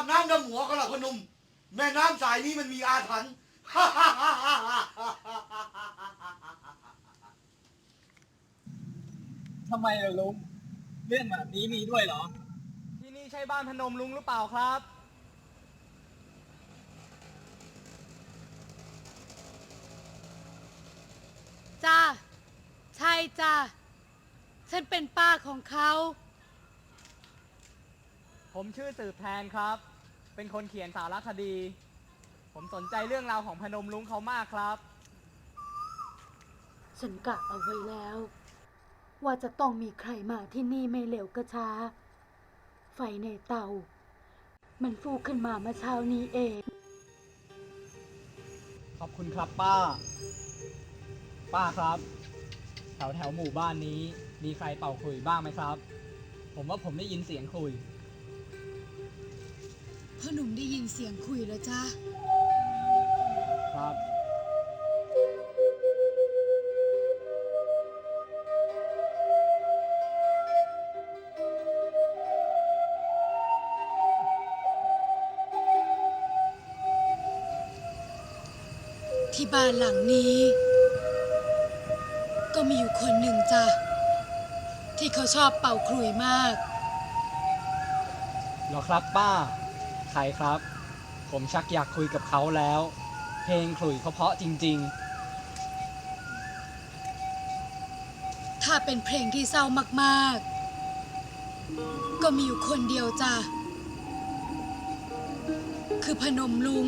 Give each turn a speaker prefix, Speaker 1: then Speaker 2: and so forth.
Speaker 1: นม แม่น้ำสายนี้มันมีอาถรรพ์
Speaker 2: ทำไมล่ะลุง เรื่องแบบนี้มีด้วยเหรอ
Speaker 3: ที่นี่ใช่บ้านพนมลุงหรือเปล่าครับ
Speaker 4: จ้า ใช่จ้า ฉันเป็นป้าของเขา
Speaker 3: ผมชื่อสืบแทนครับ เป็นคนเขียนสารคดี ผมสนใจเรื่องราวของพนมลุงเขามากครับ
Speaker 4: ฉันกะเอาไว้แล้ว ว่าจะต้องมีใครมาที่นี่ไม่เร็วก็ช้า ไฟในเตา มันฟูขึ้นมาเมื่อเช้านี้เอง
Speaker 3: ขอบคุณครับป้า ป้าครับ แถวแถวหมู่บ้านนี้ มีใครเป่าขลุยบ้างไหมครับ ผมว่าผมได้ยินเสียงขลุย
Speaker 4: พ่อหนุ่มได้ยินเสียงคุยแล้วจ้า
Speaker 3: ครับ
Speaker 4: ที่บ้านหลังนี้ ก็มีอยู่คนหนึ่งจ้ะที่เขาชอบเป่าขลุ่ยมาก
Speaker 3: เหรอครับป้า ใครครับ ผมชักอยากคุยกับเขาแล้ว เพลงขลุ่ยเขาเพราะจริง
Speaker 4: ถ้าเป็นเพลงที่เศร้ามากๆ ก็มีอยู่คนเดียวจ้ะ คือพนมลุง